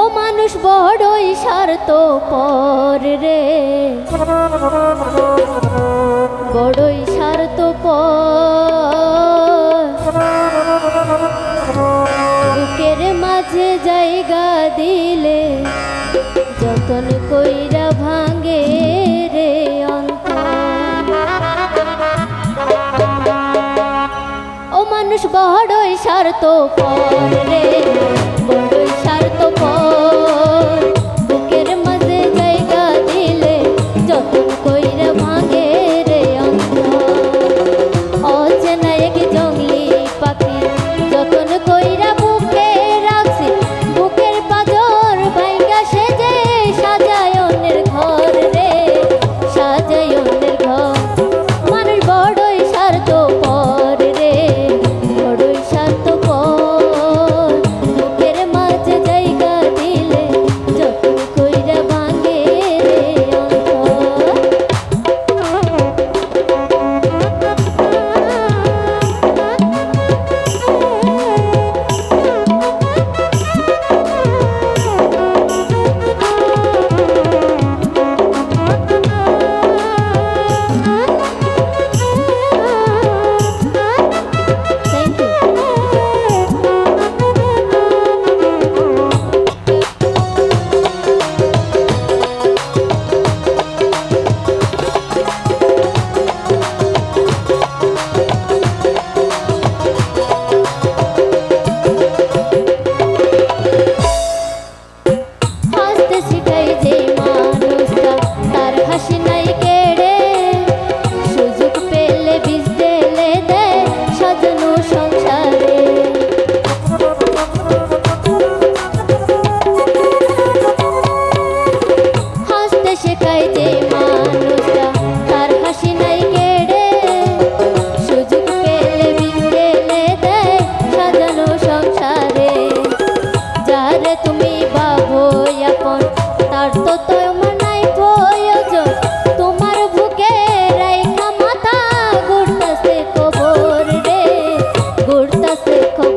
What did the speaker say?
ও মানুষ বড়ই স্বার্থ পর রে। বড়ই স্বার্থ বুকের মাঝে জায়গা দিলে যতন কইরা ভাঙে। মানুষ বড়ই স্বার্থ পরে আছে